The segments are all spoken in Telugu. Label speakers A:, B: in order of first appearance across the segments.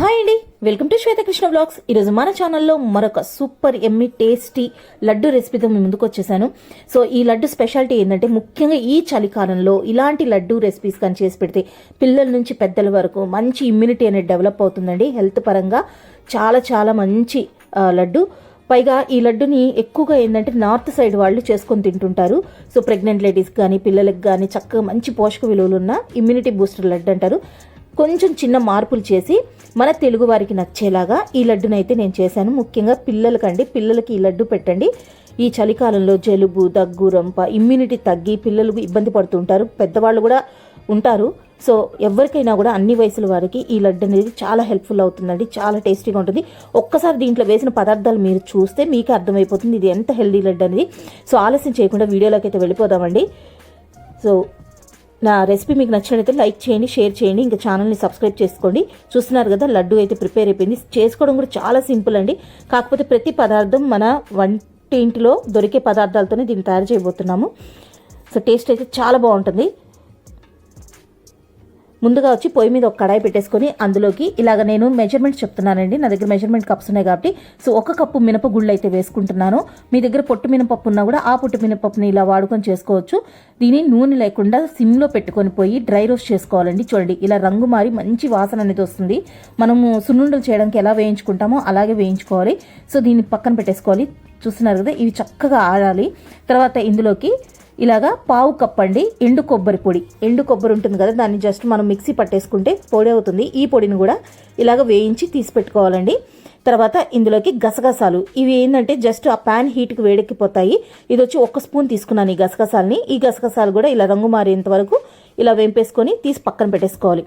A: హాయ్ అండి. వెల్కమ్ టు శ్వేతకృష్ణ బ్లాగ్స్ ఈరోజు మన ఛానల్లో మరొక సూపర్ ఎమ్మి టేస్టీ లడ్డు రెసిపీతో మేము ముందుకు వచ్చేసాను. సో ఈ లడ్డు స్పెషాలిటీ ఏంటంటే ముఖ్యంగా ఈ చలికాలంలో ఇలాంటి లడ్డు రెసిపీస్ కానీ చేసి పెడితే పిల్లల నుంచి పెద్దల వరకు మంచి ఇమ్యూనిటీ అనేది డెవలప్ అవుతుందండి. హెల్త్ పరంగా చాలా చాలా మంచి లడ్డు. పైగా ఈ లడ్డుని ఎక్కువగా ఏంటంటే నార్త్ సైడ్ వాళ్ళు చేసుకొని తింటుంటారు. సో ప్రెగ్నెంట్ లేడీస్ కానీ పిల్లలకు కానీ చక్కగా మంచి పోషక విలువలు ఉన్న ఇమ్యూనిటీ బూస్టర్ లడ్డు అంటారు. కొంచెం చిన్న మార్పులు చేసి మన తెలుగు వారికి నచ్చేలాగా ఈ లడ్డునైతే నేను చేశాను. ముఖ్యంగా పిల్లలకండి పిల్లలకి ఈ లడ్డు పెట్టండి. ఈ చలికాలంలో జలుబు దగ్గు రంప ఇమ్యూనిటీ తగ్గి పిల్లలు ఇబ్బంది పడుతుంటారు పెద్దవాళ్ళు కూడా ఉంటారు. సో ఎవరికైనా కూడా అన్ని వయసుల వారికి ఈ లడ్డు అనేది చాలా హెల్ప్ఫుల్ అవుతుందండి. చాలా టేస్టీగా ఉంటుంది. ఒక్కసారి దీంట్లో వేసిన పదార్థాలు మీరు చూస్తే మీకు అర్థమైపోతుంది ఇది ఎంత హెల్దీ లడ్డు అనేది. సో ఆలస్యం చేయకుండా వీడియోలోకి అయితే వెళ్ళిపోదామండి. సో నా రెసిపీ మీకు నచ్చినట్లయితే లైక్ చేయండి షేర్ చేయండి ఇంకా ఛానల్ని సబ్స్క్రైబ్ చేసుకోండి. చూస్తున్నారు కదా లడ్డు అయితే ప్రిపేర్ అయిపోయింది. చేసుకోవడం కూడా చాలా సింపుల్ అండి. కాకపోతే ప్రతి పదార్థం మన వంటింటిలో దొరికే పదార్థాలతోనే దీన్ని తయారు చేయబోతున్నాము. సో టేస్ట్ అయితే చాలా బాగుంటుంది. ముందుగా వచ్చి పొయ్యి మీద ఒక కడాయి పెట్టేసుకొని అందులోకి ఇలాగ నేను మెజర్మెంట్ చెప్తున్నానండి. నా దగ్గర మెజర్మెంట్ కప్స్ ఉన్నాయి కాబట్టి. సో ఒక కప్పు మినపగుళ్ళు అయితే వేసుకుంటున్నాను. మీ దగ్గర పొట్టు మినపప్పు ఉన్నా కూడా ఆ పొట్టు మినపప్పుని ఇలా వాడుకొని చేసుకోవచ్చు. దీని నూనె లేకుండా సిమ్లో పెట్టుకొని పోయి డ్రై రోస్ట్ చేసుకోవాలండి. చూడండి ఇలా రంగు మారి మంచి వాసన అనేది వస్తుంది. మనము సున్నుండలు చేయడానికి ఎలా వేయించుకుంటామో అలాగే వేయించుకోవాలి. సో దీన్ని పక్కన పెట్టేసుకోవాలి. చూస్తున్నారు కదా ఇవి చక్కగా ఆడాలి తర్వాత ఇందులోకి ఇలాగా పావు కప్ అండి ఎండు కొబ్బరి పొడి. ఎండు కొబ్బరి ఉంటుంది కదా దాన్ని జస్ట్ మనం మిక్సీ పట్టేసుకుంటే పొడి అవుతుంది. ఈ పొడిని కూడా ఇలాగ వేయించి తీసి పెట్టుకోవాలండి. తర్వాత ఇందులోకి గసగసాలు. ఇవి ఏంటంటే జస్ట్ ఆ ప్యాన్ హీట్కి వేడెక్కిపోతాయి. ఇది వచ్చి ఒక స్పూన్ తీసుకున్నాను ఈ గసగసాలని. ఈ గసగసాలు కూడా ఇలా రంగు మారేంత వరకు ఇలా వేంపేసుకొని తీసి పక్కన పెట్టేసుకోవాలి.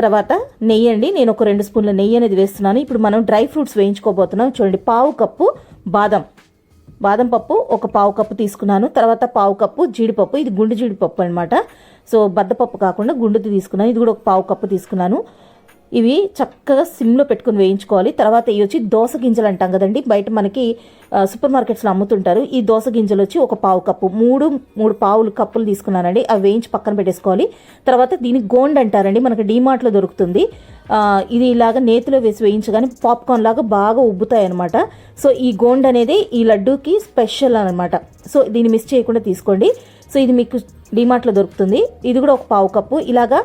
A: తర్వాత నెయ్యి అండి. నేను ఒక రెండు స్పూన్ల నెయ్యి అనేది వేస్తున్నాను. ఇప్పుడు మనం డ్రై ఫ్రూట్స్ వేయించుకోబోతున్నాం. చూడండి పావు కప్పు బాదం. బాదం పప్పు ఒక పావు కప్పు తీసుకున్నాను. తర్వాత పావు కప్పు జీడిపప్పు. ఇది గుండు జీడిపప్పు అనమాట సో బద్దపప్పు కాకుండా గుండుది తీసుకున్నాను. ఇది కూడా ఒక పావు కప్పు తీసుకున్నాను. ఇవి చక్కగా సిమ్లో పెట్టుకుని వేయించుకోవాలి. తర్వాత ఇవి వచ్చి దోస గింజలు అంటాం కదండి. బయట మనకి సూపర్ మార్కెట్స్లో అమ్ముతుంటారు. ఈ దోస గింజలు వచ్చి ఒక పావు కప్పు మూడు మూడు పావులు కప్పులు తీసుకున్నానండి. అవి వేయించి పక్కన పెట్టేసుకోవాలి. తర్వాత దీన్ని గోండ్ అంటారండి. మనకి డీమార్ట్లో దొరుకుతుంది. ఇది ఇలాగ నేతిలో వేసి వేయించగానే పాప్కార్న్ లాగా బాగా ఉబ్బుతాయి అనమాట సో ఈ గోండ్ అనేది ఈ లడ్డూకి స్పెషల్ అనమాట సో దీన్ని మిస్ చేయకుండా తీసుకోండి. సో ఇది మీకు డీమార్ట్లో దొరుకుతుంది. ఇది కూడా ఒక పావు కప్పు. ఇలాగా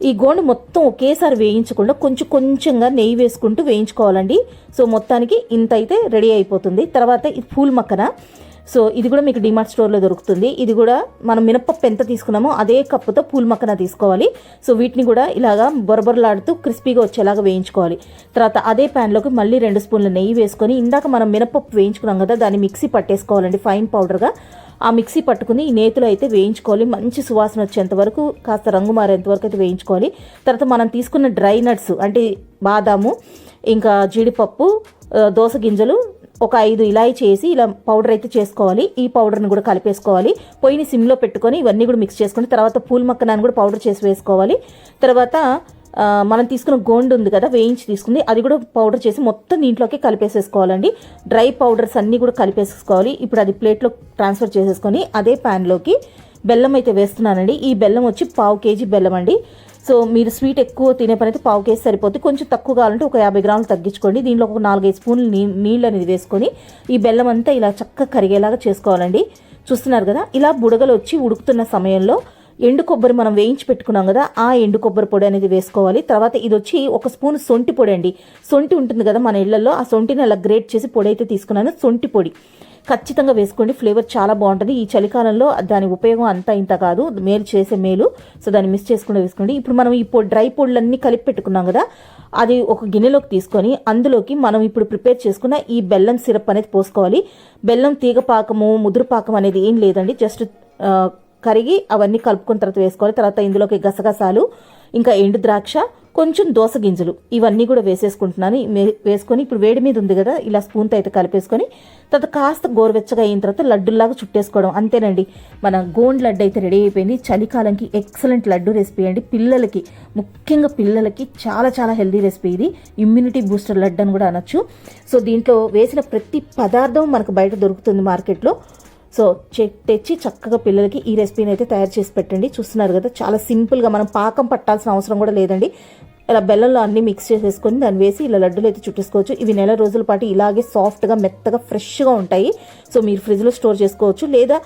A: ఈ గోండు మొత్తం ఒకేసారి వేయించకుండా కొంచెం కొంచెంగా నెయ్యి వేసుకుంటూ వేయించుకోవాలండి. సో మొత్తానికి ఇంత అయితే రెడీ అయిపోతుంది. తర్వాత ఇది పూల్ మక్కన. సో ఇది కూడా మీకు డిమార్ట్ స్టోర్లో దొరుకుతుంది. ఇది కూడా మనం మినపప్పు ఎంత తీసుకున్నామో అదే కప్పుతో పూల్ మక్కన తీసుకోవాలి. సో వీటిని కూడా ఇలాగా బొరబొరలాడుతూ క్రిస్పీగా వచ్చేలాగా వేయించుకోవాలి. తర్వాత అదే ప్యాన్లోకి మళ్ళీ రెండు స్పూన్ల నెయ్యి వేసుకొని ఇందాక మనం మినపప్పు వేయించుకున్నాం కదా దాన్ని మిక్సీ పట్టేసుకోవాలండి ఫైన్ పౌడర్గా. ఆ మిక్సీ పట్టుకుని ఈ నేతిలో అయితే వేయించుకోవాలి. మంచి సువాసన వచ్చేంత వరకు కాస్త రంగు మారేంత వరకు అయితే వేయించుకోవాలి. తర్వాత మనం తీసుకున్న డ్రై నట్స్ అంటే బాదాము ఇంకా జీడిపప్పు దోస గింజలు ఒక ఐదు ఇలాయి చేసి ఇలా పౌడర్ అయితే చేసుకోవాలి. ఈ పౌడర్ని కూడా కలిపేసుకోవాలి. పొయ్యిని సిమ్లో పెట్టుకొని ఇవన్నీ కూడా మిక్స్ చేసుకొని తర్వాత పూల్ మక్కనాన్ని కూడా పౌడర్ చేసి వేసుకోవాలి. తర్వాత మనం తీసుకున్న గోండు ఉంది కదా వేయించి తీసుకుంది. అది కూడా పౌడర్ చేసి మొత్తం దీంట్లోకి కలిపేసేసుకోవాలండి. డ్రై పౌడర్స్ అన్నీ కూడా కలిపేసుకోవాలి ఇప్పుడు అది ప్లేట్లో ట్రాన్స్ఫర్ చేసేసుకొని అదే ప్యాన్లోకి బెల్లం అయితే వేస్తున్నానండి. ఈ బెల్లం వచ్చి పావు కేజీ బెల్లం అండి. సో మీరు స్వీట్ ఎక్కువ తినే పని అయితే పావు కేజీ సరిపోతుంది కొంచెం తక్కువ కావాలంటే ఒక యాభై గ్రాములు తగ్గించుకోండి. దీనిలో ఒక నాలుగైదు స్పూన్లు నీ నీళ్ళు అనేది వేసుకొని ఈ బెల్లం అంతా ఇలా చక్కగా కరిగేలాగా చేసుకోవాలండి. చూస్తున్నారు కదా ఇలా బుడగలు వచ్చి ఉడుకుతున్న సమయంలో ఎండు కొబ్బరి మనం వేయించి పెట్టుకున్నాం కదా ఆ ఎండు కొబ్బరి పొడి అనేది వేసుకోవాలి. తర్వాత ఇది వచ్చి ఒక స్పూన్ సొంటి పొడి అండి. సొంటి ఉంటుంది కదా మన ఇళ్ళలో ఆ సొంటిని అలా గ్రేట్ చేసి పొడి అయితే తీసుకున్నాను. సొంటి పొడి. ఖచ్చితంగా వేసుకోండి ఫ్లేవర్ చాలా బాగుంటుంది. ఈ చలికాలంలో దాని ఉపయోగం అంతా ఇంత కాదు మేలు చేసే మేలు. సో దాన్ని మిస్ చేసుకుండా వేసుకోండి. ఇప్పుడు మనం ఈ డ్రై పొడులన్నీ కలిపి పెట్టుకున్నాం కదా అది ఒక గిన్నెలోకి తీసుకొని అందులోకి మనం ఇప్పుడు ప్రిపేర్ చేసుకున్న ఈ బెల్లం సిరప్ అనేది పోసుకోవాలి. బెల్లం తీగ పాకము ముదురు పాకం అనేది ఏం లేదండి. జస్ట్ కరిగి అవన్నీ కలుపుకున్న తర్వాత వేసుకోవాలి తర్వాత ఇందులోకి గసగసాలు ఇంకా ఎండు ద్రాక్ష కొంచెం దోస గింజలు. ఇవన్నీ కూడా వేసేసుకుంటున్నాను. వేసుకొని ఇప్పుడు వేడి మీద ఉంది కదా ఇలా స్పూన్తో అయితే కలిపేసుకొని తర్వాత కాస్త గోరువెచ్చగా అయిన తర్వాత లడ్డులాగా చుట్టేసుకోవడం. అంతేనండి. మన గోండ్ లడ్డు అయితే రెడీ అయిపోయింది. చలికాలంకి ఎక్సలెంట్ లడ్డు రెసిపీ అండి. పిల్లలకి ముఖ్యంగా పిల్లలకి చాలా చాలా హెల్దీ రెసిపీ ఇది. ఇమ్యూనిటీ బూస్టర్ లడ్డు అని కూడా అనొచ్చు. సో దీంట్లో వేసిన ప్రతి పదార్థం మనకు బయట దొరుకుతుంది మార్కెట్లో. సో తెచ్చి చక్కగా పిల్లలకి ఈ రెసిపీని అయితే తయారు చేసి పెట్టండి. చూస్తున్నారు కదా చాలా సింపుల్గా మనం పాకం పట్టాల్సిన అవసరం కూడా లేదండి. ఇలా బెల్లంలో అన్ని మిక్స్ చేసేసుకొని దాన్ని వేసి ఇలా లడ్డూలు అయితే చుట్టేసుకోవచ్చు. ఇవి నెల రోజుల పాటు ఇలాగే సాఫ్ట్గా మెత్తగా ఫ్రెష్గా ఉంటాయి. సో మీరు ఫ్రిడ్జ్లో స్టోర్ చేసుకోవచ్చు. లేదా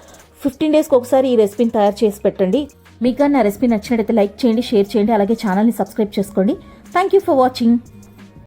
A: ఫిఫ్టీన్ డేస్కి ఒకసారి ఈ రెసిపీని తయారు చేసి పెట్టండి. మీకు కానీ నా రెసిపీ నచ్చినట్టయితే లైక్ చేయండి షేర్ చేయండి. అలాగే ఛానల్ని సబ్స్క్రైబ్ చేసుకోండి. Thank you for watching.